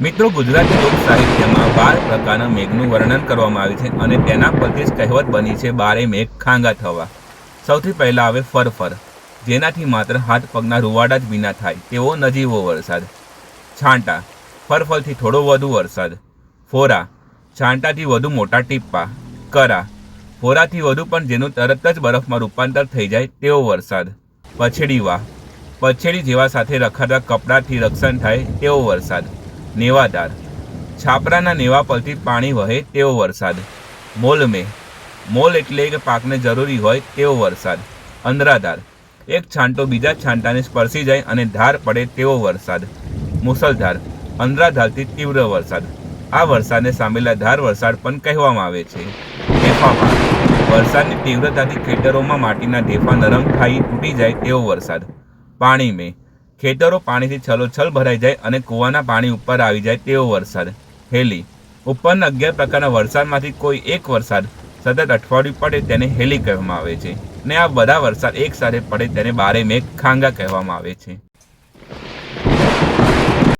મિત્રો, ગુજરાતી લોક સાહિત્યમાં બાર પ્રકારના મેઘનું વર્ણન કરવામાં આવ્યું છે અને તેના પરથી જ કહેવત બની છે, બારે મેઘ ખાંગા થવા. સૌથી પહેલા આવે ફરફર, જેનાથી માત્ર હાથ પગના રૂવાડા જ વિના થાય. તેવો નજીવો વરસાદ. છાંટા, ફરફરથી થોડો વધુ વરસાદ. ફોરા, છાંટાથી વધુ મોટા ટીપ્પા. કરા, ફોરાથી વધુ પણ જેનું તરત જ બરફમાં રૂપાંતર થઈ જાય તેવો વરસાદ. પછેડીવા, પછેડી જેવા સાથે રખાતા કપડાથી રક્ષણ થાય તેવો વરસાદ. નેવાદાર. છાપરાના નેવા પરથી પાણી વહે તેવો વરસાદ. મોલમે મોલ એટલે કે પાકને જરૂરી હોય તેવો વરસાદ. અંધરાધાર. એક છાંટો બીજા છાંટાને સ્પર્શી જાય અને ધાર પડે તેવો વરસાદ. મુસળધાર અંધરાધારથી તીવ્ર વરસાદ. આ વરસાદને સામેલા ધાર વરસાદ પણ કહેવામાં આવે છે. ઢેફામાં. વરસાદની તીવ્રતાથી ખેતરોમાં માટીના ઢેફા નરમ થાય તૂટી જાય તેવો વરસાદ. પાણી મેં. ખેતરો પાણીથી છલોછલ ભરાઈ જાય અને કૂવાના પાણી ઉપર આવી જાય તેવો વરસાદ. હેલી. ઉપરના અગિયાર પ્રકારના વરસાદમાંથી કોઈ એક વરસાદ સતત અઠવાડિયું પડે તેને હેલી કહેવામાં આવે છે. ને આ બધા વરસાદ એક સાથે પડે તેને બારે મેઘ ખાંગા કહેવામાં આવે છે.